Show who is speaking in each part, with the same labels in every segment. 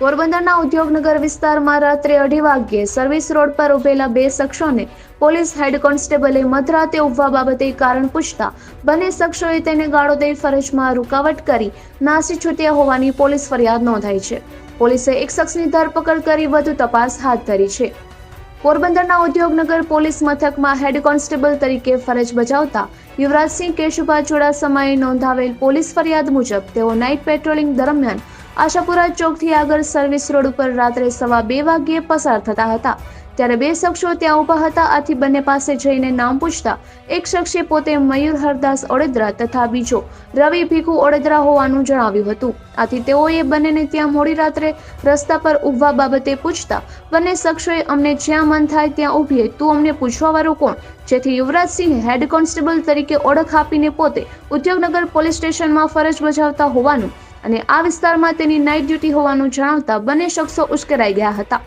Speaker 1: પોરબંદરના ઉદ્યોગનગર વિસ્તારમાં રાત્રે અઢી વાગ્યે સર્વિસ રોડ પર ઉભેલા બે શખ્સોને પોલીસ હેડ કોન્સ્ટેબલે મધરાતે ઉભવા બાબતે કારણ પૂછતા બંને શખ્સોએ તેને ગાળો દઈ ફરજમાં રૂકાવટ કરી નાસી છૂટ્યા હોવાની પોલીસ ફરિયાદ નોંધાઈ છે. પોલીસે એક શખ્સની ધરપકડ કરી વધુ તપાસ હાથ ધરી છે. પોરબંદરના ઉદ્યોગનગર પોલીસ મથકમાં હેડ કોન્સ્ટેબલ તરીકે ફરજ બજાવતા યુવરાજસિંહ કેશુભા ચોડાસમાએ નોંધાવેલ પોલીસ ફરિયાદ મુજબ તેઓ નાઇટ પેટ્રોલિંગ દરમિયાન આશાપુરા ચોકથી આગળ સર્વિસ રોડ ઉપર રાત્રે સવા બે વાગ્યે પસાર થતા હતા. ત્યારે બે શખ્સો ત્યાં ઊભા હતા. આથી બંને પાસે જઈને નામ પૂછતા એક શખ્સે પોતે મયુર હરદાસ ઓડેદરા તથા બીજો રવિ ભીખુ ઓડેદરા હોવાનું જણાવ્યું હતું. આથી તેઓએ બંનેને ત્યાં મોડી રાત્રે રસ્તા પર ઊભવા બાબતે પૂછતા, બંને શખ્સોએ અમને જ્યાં મન થાય ત્યાં ઊભીએ તું અમને પૂછવાવાળો કોણ? જેથી યુવરાજસિંહ હેડ કોન્સ્ટેબલ તરીકે ઓળખ આપીને પોતે ઉદ્યોગનગર પોલીસ સ્ટેશનમાં ફરજ બજાવતા હોવાનું અને આ વિસ્તારમાં તેની નાઇટ ડ્યુટી હોવાનું જણાવતા બંને શખ્સો ઉશ્કેરાઈ ગયા હતા.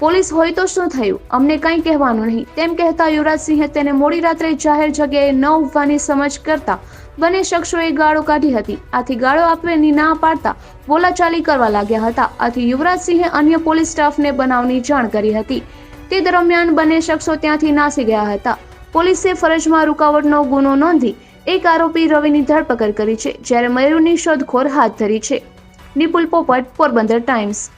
Speaker 1: પોલીસ હોય તો શું થયું? અમને કંઈ કહેવાનું નહીં. તેમ કહેતા યુવરાજસિંહે તેને મોડી રાત્રે જાહેર જગ્યાએ ન ઉભવાની સમજ કરતા બંને શખ્સોએ ગાળો કાઢી હતી. આથી ગાળો આપવાની ના પાડતા બોલાચાલી કરવા લાગ્યા હતા. આથી યુવરાજસિંહે અન્ય પોલીસ સ્ટાફને બનાવની જાણ કરી હતી. તે દરમિયાન બંને શખ્સો ત્યાંથી નાસી ગયા હતા. પોલીસે ફરજમાં રૂકાવટનો ગુનો નોંધી એક આરોપી રવિની ધરપકડ કરી છે, જ્યારે મયુરની શોધખોળ હાથ ધરી છે. નિપુલ પોપટ, પોરબંદર ટાઈમ્સ.